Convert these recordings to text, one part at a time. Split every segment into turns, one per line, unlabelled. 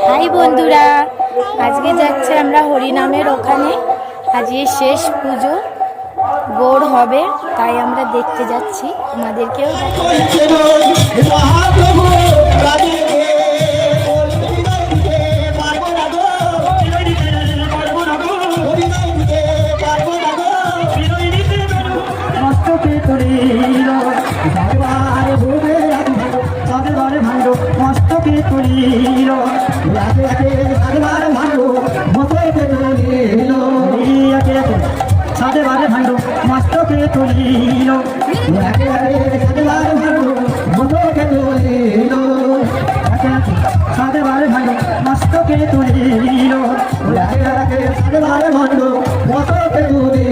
High বন্ধুরা, আজকে যাচ্ছে আমরা হরিনামের ওখানে আজকে শেষ পুজো গৌড় হবে, তাই আমরা দেখতে যাচ্ছি আমাদেরকেও।
মস্তকে তুলিল। একে একে সাতবার ভাণ্ড মস্তকে তুলিল একে মস্তকে তুলিল। একে একে সাতবার ভাণ্ড মস্তকে তুলিল। একে মস্তকে তুলিল। একে একে সাতবার ভাণ্ড মস্তকে তুলিল।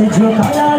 没车打呀。